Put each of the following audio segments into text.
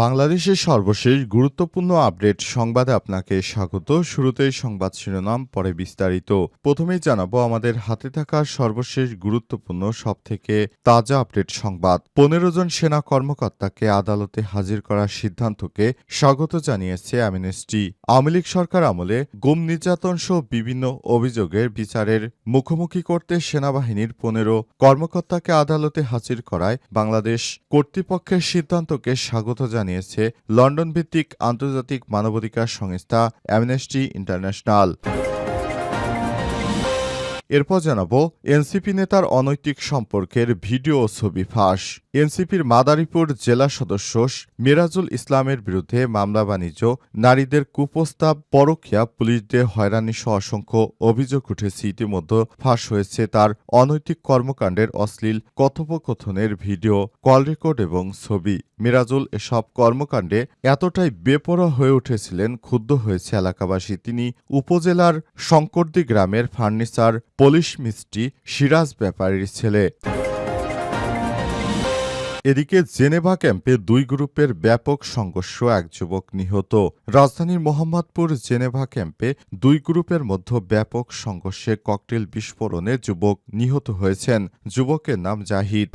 বাংলাদেশের সর্বশেষ গুরুত্বপূর্ণ আপডেট সংবাদে আপনাকে স্বাগত। শুরুতেই সংবাদ শিরোনাম, পরে বিস্তারিত। প্রথমেই জানাব, আমাদের হাতে থাকা সর্বশেষ গুরুত্বপূর্ণ, সবথেকে তাজা আপডেট সংবাদ। পনেরো জন সেনা কর্মকর্তাকে আদালতে হাজির করার সিদ্ধান্তকে স্বাগত জানিয়েছে অ্যামনেস্টি। আওয়ামী লীগ সরকার আমলে গুম নির্যাতন সহ বিভিন্ন অভিযোগের বিচারের মুখোমুখি করতে সেনাবাহিনীর পনেরো কর্মকর্তাকে আদালতে হাজির করায় বাংলাদেশ কর্তৃপক্ষের সিদ্ধান্তকে স্বাগত জানিয়েছে। লন্ডন ভিত্তিক আন্তর্জাতিক মানবাধিকার সংস্থা অ্যামনেস্টি ইন্টারন্যাশনাল। এরপর জানাব, এনসিপি নেতার অনৈতিক সম্পর্কের ভিডিও ও ছবি ফাঁস। এনসিপির মাদারীপুর জেলা সদস্য মিরাজুল ইসলামের বিরুদ্ধে মামলা বাণিজ্য, নারীদের কুপ্রস্তাব পরকিয়া পুলিশদের হয়রানি সহ অসংখ্য অভিযোগ উঠেছে। ইতিমধ্যে ফাঁস হয়েছে তার অনৈতিক কর্মকাণ্ডের অশ্লীল কথোপকথনের ভিডিও, কল রেকর্ড এবং ছবি। মিরাজুল এসব কর্মকাণ্ডে এতটাই বেপরোয়া হয়ে উঠেছিলেন, ক্ষুব্ধ হয়েছে এলাকাবাসী। তিনি উপজেলার শঙ্করদি গ্রামের ফার্নিচার, পলিশ মিস্ত্রি, সিরাজ ব্যাপারীর ছেলে। এদিকে জেনেভা ক্যাম্পে দুই গ্রুপের ব্যাপক সংঘর্ষ, এক যুবক নিহত। রাজধানীর মোহাম্মদপুর জেনেভা ক্যাম্পে দুই গ্রুপের মধ্যে ব্যাপক সংঘর্ষে ককটেল বিস্ফোরণে যুবক নিহত হয়েছেন। যুবকের নাম জাহিদ।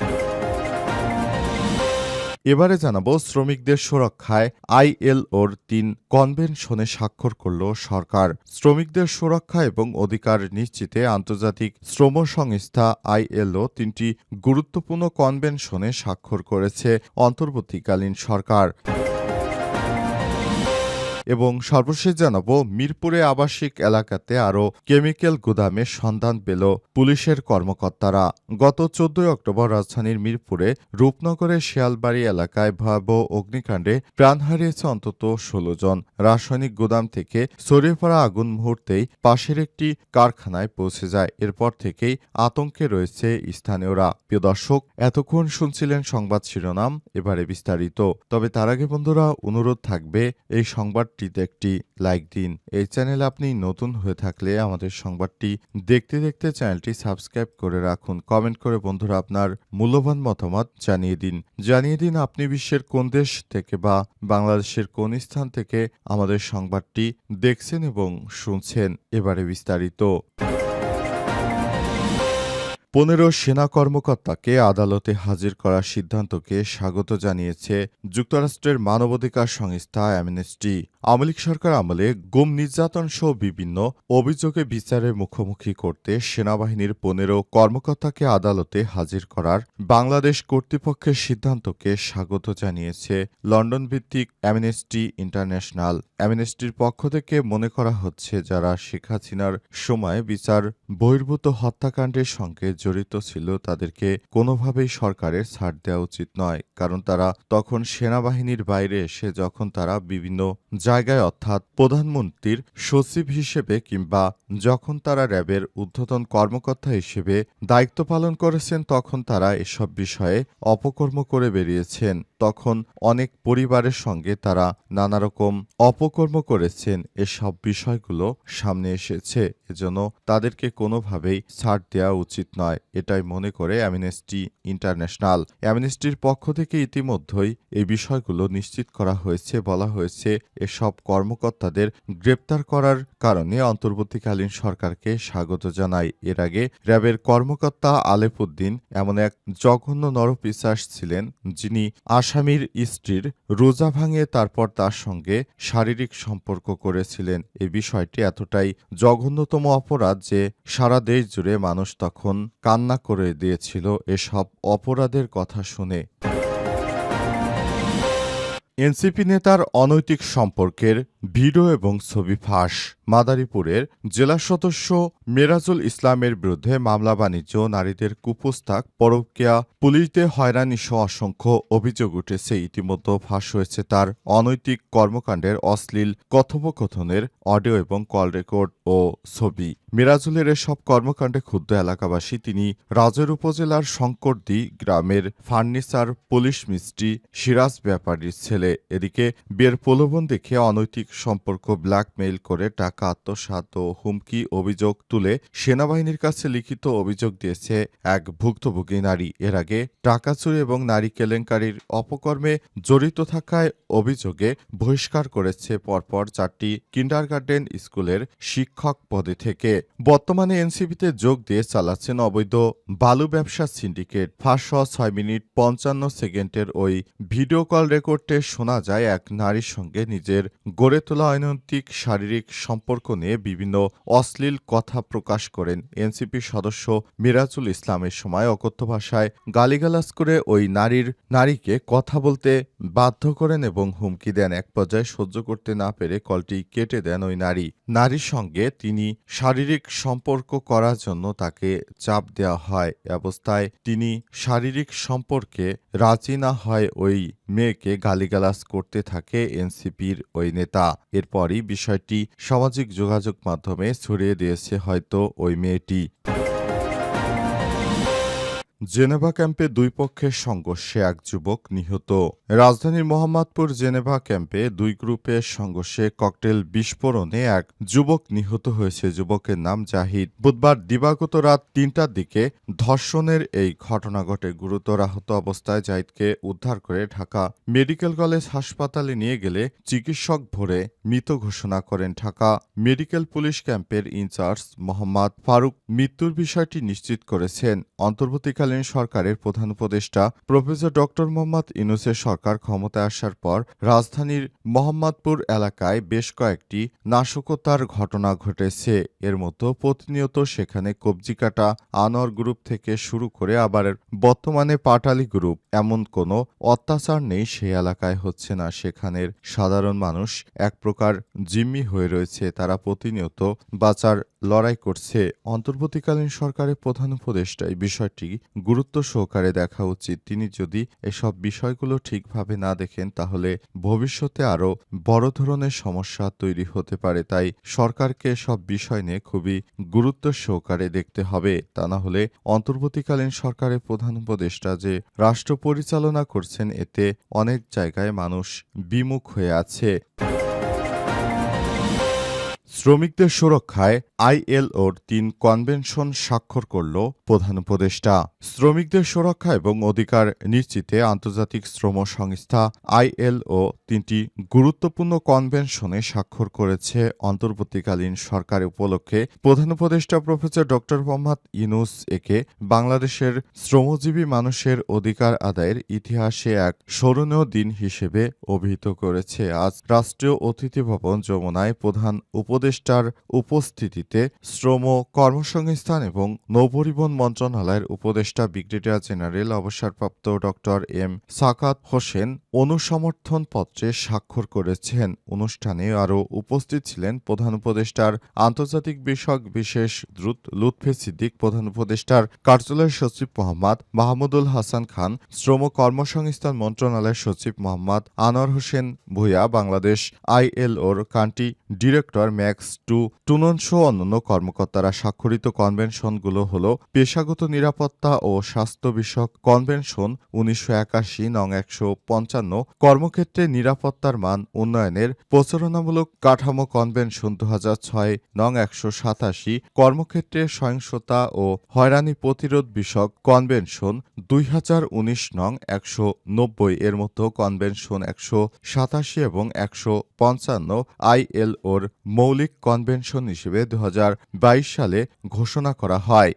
এবারে জানাব শ্রমিকদের সুরক্ষায় আইএলওর তিন কনভেনশনে স্বাক্ষর করল সরকার। শ্রমিকদের সুরক্ষা এবং অধিকার নিশ্চিতে আন্তর্জাতিক শ্রম সংস্থা আইএলও তিনটি গুরুত্বপূর্ণ কনভেনশনে স্বাক্ষর করেছে অন্তর্বর্তীকালীন সরকার। এবং সর্বশেষ জানাব, মিরপুরে আবাসিক এলাকাতে আরও কেমিক্যাল গুদামে সন্ধান পেল পুলিশের কর্মকর্তারা। গত চোদ্দই অক্টোবর রাজধানীর মিরপুরে রূপনগরের শিয়ালবাড়ি এলাকায় ভয়াবহ অগ্নিকাণ্ডে প্রাণ হারিয়েছে অন্তত ষোলো জন। রাসায়নিক গুদাম থেকে ছড়িয়ে পড়া আগুন মুহূর্তেই পাশের একটি কারখানায় পৌঁছে যায়। এরপর থেকেই আতঙ্কে রয়েছে স্থানীয়রা। প্রিয় দর্শক, এতক্ষণ শুনছিলেন সংবাদ শিরোনাম, এবারে বিস্তারিত। তবে তার আগে বন্ধুরা, অনুরোধ থাকবে, এই সংবাদটিতে একটি লাইক দিন। এই চ্যানেল আপনি নতুন হয়ে থাকলে আমাদের সংবাদটি দেখতে দেখতে চ্যানেলটি সাবস্ক্রাইব করে রাখুন। কমেন্ট করে বন্ধুরা আপনার মূল্যবান মতামত জানিয়ে দিন। জানিয়ে দিন আপনি বিশ্বের কোন দেশ থেকে বা বাংলাদেশের কোন স্থান থেকে আমাদের সংবাদটি দেখছেন এবং শুনছেন। এবারে বিস্তারিত। পনেরো সেনা কর্মকর্তাকে আদালতে হাজির করার সিদ্ধান্তকে স্বাগত জানিয়েছে যুক্তরাষ্ট্রের মানবাধিকার সংস্থা অ্যামনেস্টি। আওয়ামী লীগ সরকার আমলে গুম নির্যাতন সহ বিভিন্ন অভিযোগে বিচারের মুখোমুখি করতে সেনাবাহিনীর পনেরো কর্মকর্তাকে আদালতে হাজির করার বাংলাদেশ কর্তৃপক্ষের সিদ্ধান্তকে স্বাগত জানিয়েছে লন্ডন ভিত্তিক অ্যামনেস্টি ইন্টারন্যাশনাল। অ্যামনেস্টির পক্ষ থেকে মনে করা হচ্ছে যারা শেখ হাসিনার সময় বিচার বহির্ভূত হত্যাকাণ্ডের সঙ্গে জড়িত ছিল তাদেরকে কোনোভাবেই সরকারের ছাড় দেওয়া উচিত নয়, কারণ তারা তখন সেনাবাহিনীর বাইরে এসে যখন তারা বিভিন্ন অর্থাৎ প্রধানমন্ত্রীর সচিব হিসেবে কিংবা যখন তারা র্যাবের ঊর্ধ্বতন কর্মকর্তা হিসেবে দায়িত্ব পালন করেছেন, তখন তারা এসব বিষয়ে অপকর্ম করে বেরিয়েছেন। তখন অনেক পরিবারের সঙ্গে তারা নানা রকম অপকর্ম করেছেন। এসব বিষয়গুলো সামনে এসেছে। এজন্য তাদেরকে কোনোভাবেই ছাড় দেওয়া উচিত নয়। এটাই মনে করে অ্যামনেস্টি ইন্টারন্যাশনাল। অ্যামনেস্টির পক্ষ থেকে ইতিমধ্যেই এই বিষয়গুলো নিশ্চিত করা হয়েছে, বলা হয়েছে, এসব কর্মকর্তাদের গ্রেপ্তার করার কারণে অন্তর্বর্তীকালীন সরকারকে স্বাগত জানায়। এর আগে র্যাবের কর্মকর্তা আলেপুদ্দিন এমন এক জঘন্য নরপিশাস ছিলেন যিনি আসামির স্ত্রীর রোজা ভাঙে তারপর তার সঙ্গে শারীরিক সম্পর্ক করেছিলেন। এ বিষয়টি এতটাই জঘন্যতম অপরাধ যে সারা দেশ জুড়ে মানুষ তখন কান্না করে দিয়েছিল এসব অপরাধের কথা শুনে। এনসিপি নেতার অনৈতিক সম্পর্কের ভিডিও এবং ছবি ফাঁস। মাদারীপুরের জেলা সদস্য মেরাজুল ইসলামের বিরুদ্ধে মামলা বাণিজ্য নারীদের কুপোস্তাক পরকিয়া পুলিশদের হয়রানি সহ অসংখ্য অভিযোগ উঠেছে। ইতিমধ্যে ফাঁস হয়েছে তার অনৈতিক কর্মকাণ্ডের অশ্লীল কথোপকথনের অডিও এবং কল রেকর্ড ও ছবি। মিরাজুলের এসব কর্মকাণ্ডে ক্ষুব্ধ এলাকাবাসী, তিনি রাজের উপজেলার শঙ্করদি গ্রামের ফার্নিচার পুলিশ মিস্ত্রি, সিরাজ ব্যাপারীর ছেলে। এদিকে বিয়ের প্রলোভন দেখে অনৈতিক শারীরিক সম্পর্ক ব্ল্যাকমেইল করে টাকা আত্মসাৎ ও হুমকি অভিযোগ তুলে সেনাবাহিনীর কাছে লিখিত অভিযোগ দিয়েছে এক ভুক্তভোগী নারী। এর আগে টাকা চুরি এবং নারী কেলেঙ্কারির অপকর্মে জড়িত থাকায় অভিযোগে বহিষ্কার করেছে পরপর চারটি কিন্ডারগার্টেন স্কুলের শিক্ষক পদে থেকে। বর্তমানে এনসিপিতে যোগ দিয়ে চালাচ্ছেন অবৈধ বালু ব্যবসা সিন্ডিকেট। ফাঁস ছয় মিনিট পঞ্চান্ন সেকেন্ডের ওই ভিডিও কল রেকর্ডে শোনা যায়, এক নারীর সঙ্গে নিজের গড়ে তোলা অনৈতিক শারীরিক সম্পর্ক নিয়ে বিভিন্ন অশ্লীল কথা প্রকাশ করেন এনসিপি সদস্য মিরাজুল ইসলামের সময় অকথ্য ভাষায় গালিগালাজ করে ওই নারীর, নারীকে কথা বলতে বাধ্য করেন এবং হুমকি দেন। এক পর্যায়ে সহ্য করতে না পেরে কলটি কেটে দেন ওই নারী। নারীর সঙ্গে তিনি শারীরিক সম্পর্ক করার জন্য তাকে চাপ দেওয়া হয়। অবস্থায় তিনি শারীরিক সম্পর্কে রাজি না হয় ওই মেয়েকে গালিগালাজ করতে থাকে এনসিপির ওই নেতা। এরপরই বিষয়টি সামাজিক যোগাযোগ মাধ্যমে ছড়িয়ে দিয়েছে হয়তো ওই মেয়েটি। জেনেভা ক্যাম্পে দুই পক্ষের সংঘর্ষে এক যুবক নিহত। রাজধানীর মোহাম্মদপুর জেনেভা ক্যাম্পে দুই গ্রুপের সংঘর্ষে ককটেল বিস্ফোরণে এক যুবক নিহত হয়েছে। যুবকের নাম জাহিদ। বুধবার দিবাগত রাত তিনটার দিকে ধর্ষণের এই ঘটনা ঘটে। গুরুতর আহত অবস্থায় জাহিদকে উদ্ধার করে ঢাকা মেডিকেল কলেজ হাসপাতালে নিয়ে গেলে চিকিৎসক ভরে মৃত ঘোষণা করেন ঢাকা মেডিকেল পুলিশ ক্যাম্পের ইনচার্জ মোহাম্মদ ফারুক। মৃত্যুর বিষয়টি নিশ্চিত করেছেন। অন্তর্বর্তীকালীন সরকারের প্রধান উপদেষ্টা প্রফেসর ডক্টর মোহাম্মদ ইউনুসের সরকার ক্ষমতায় আসার পর রাজধানীর মোহাম্মদপুর এলাকায় বেশ কয়েকটি নাশকতার ঘটনা ঘটেছে। এর মতো প্রতিনিয়ত সেখানে কবজিকাটা আনোয়ার গ্রুপ থেকে শুরু করে আবার বর্তমানে পাটালি গ্রুপ। এমন কোনো অত্যাচার নেই, সেই এলাকায় হচ্ছে না। সেখানের সাধারণ মানুষ এক প্রকার জিম্মি হয়ে রয়েছে। তারা প্রতিনিয়ত বাঁচার লড়াই করছে। অন্তর্বর্তীকালীন সরকারের প্রধান উপদেষ্টা এই বিষয়টি গুরুত্ব সহকারে দেখা উচিত। তিনি যদি এসব বিষয়গুলো ঠিকভাবে না দেখেন, তাহলে ভবিষ্যতে আরও বড় ধরনের সমস্যা তৈরি হতে পারে। তাই সরকারকে সব বিষয় নিয়ে খুবই গুরুত্ব সহকারে দেখতে হবে। তা না হলে অন্তর্বর্তীকালীন সরকারের প্রধান উপদেষ্টা যে রাষ্ট্র পরিচালনা করছেন, এতে অনেক জায়গায় মানুষ বিমুখ হয়ে আছে। শ্রমিকদের সুরক্ষায় আইএলওর তিন কনভেনশন স্বাক্ষর করল প্রধান উপদেষ্টা। শ্রমিকদের সুরক্ষা এবং অধিকার নিশ্চিতে আন্তর্জাতিক শ্রম সংস্থা আইএলও তিনটি গুরুত্বপূর্ণ কনভেনশনে স্বাক্ষর করেছে। অন্তর্বর্তীকালীন সরকার উপলক্ষে প্রধান উপদেষ্টা প্রফেসর ড মোহাম্মদ ইনুস একে বাংলাদেশের শ্রমজীবী মানুষের অধিকার আদায়ের ইতিহাসে এক স্মরণীয় দিন হিসেবে অভিহিত করেছে। আজ রাষ্ট্রীয় অতিথি ভবন যমুনায় প্রধান উপদেষ্টার উপস্থিতিতে শ্রম কর্মসংস্থান এবং নৌপরিবহন মন্ত্রণালয়ের উপদেষ্টা ব্রিগেডিয়ার জেনারেল অবসরপ্রাপ্ত ডক্টর এম সাকাত হোসেন অনুসমর্থন পত্রে স্বাক্ষর করেছেন। অনুষ্ঠানে আরও উপস্থিত ছিলেন প্রধান উপদেষ্টার আন্তর্জাতিক বিষয়ক বিশেষ দ্রুত লুৎফে সিদ্দিক, প্রধান উপদেষ্টার কার্যালয়ের সচিব মোহাম্মদ মাহমুদুল হাসান খান, শ্রম কর্মসংস্থান মন্ত্রণালয়ের সচিব মোহাম্মদ আনোয়ার হোসেন ভূঁইয়া, বাংলাদেশ আইএলওর কান্ট্রি ডিরেক্টর ম্যাক্স টু টুনন সহ অন্যান্য কর্মকর্তারা স্বাক্ষরিত কনভেনশনগুলো হল পেশাগত নিরাপত্তা ও স্বাস্থ্য বিষয়ক কনভেনশন উনিশশো একাশি নং একশো পঞ্চান্ন, কর্মক্ষেত্রে নিরাপত্তার মান উন্নয়নের প্রচারণামূলক কাঠামো কনভেনশন দু হাজার ছয় নং একশো সাতাশি, কর্মক্ষেত্রে সহিংসতা ও হয়রানি প্রতিরোধ বিষয়ক কনভেনশন দুই হাজার উনিশ নং একশো নব্বই এর মতো কনভেনশন একশো সাতাশি এবং একশো পঞ্চান্ন আইএলওর মৌলিক কনভেনশন হিসেবে দু হাজার বাইশ সালে ঘোষণা করা হয়।